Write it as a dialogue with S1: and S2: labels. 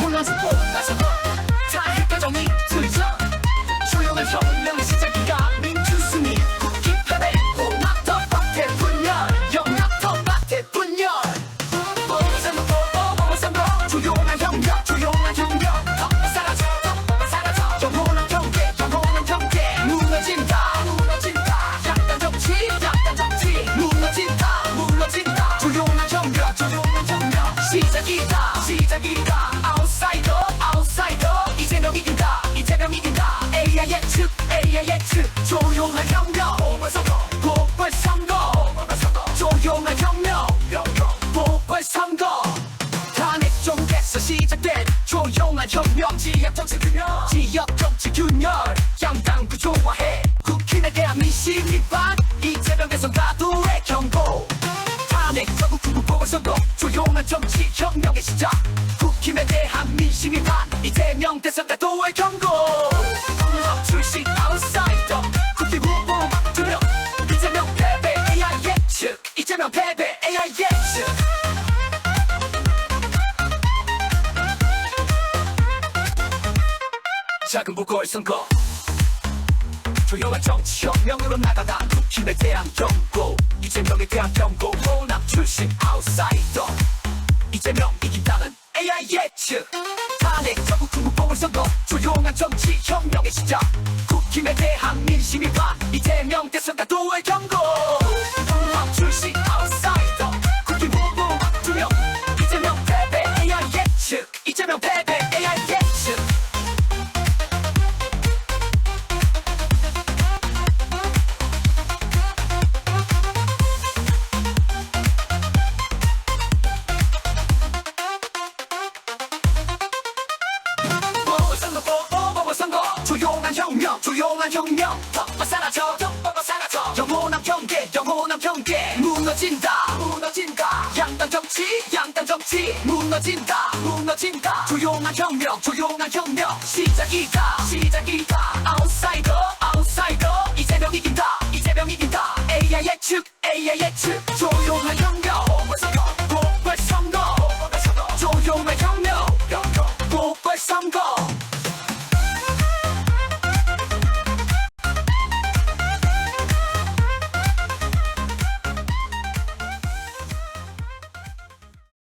S1: 혼란스 뻔나서 다 헷갈정이 들죠. 조용한 혁명의 시작 혁명 지역 정치 균열 지역 정치 균열. 양당 구조화해. 국힘에 대한 민심 위반. 이재명 대선 가도의 경고. 탄핵 전국 중국 보궐선거. 조용한 정치 혁명의 시작. 국힘에 대한 민심 위반. 이재명 대선 가도의 경고. 출신 아웃사이더. 국힘 후보 두명. 이재명 패배 AI 예측. 이재명 패배 AI 예측 작은 보궐선거. 조용한 정치 혁명으로 나가다 국힘에 대한 경고. 이재명에 대한 경고. 호남 출신 아웃사이더. 이재명 이긴다는 AI 예측. 탄핵 전국 중국 보궐선거. 조용한 정치 혁명의 시작. 국힘에 대한 민심 위반. 이재명 대 조용한 혁명. 덮어 사라져 덮어 사라져 영원한 경계 영원한 경계. 무너진다. 무너진다. 양당 정치 양당 정치. 무너진다. 무너진다. 조용한 혁명 조용한 혁명. 시작이다. 시작이다. 아웃사이더 아웃사이더. 이재명 이긴다. 이재명 이긴다. AI 예측 AI 예측 조용한 혁명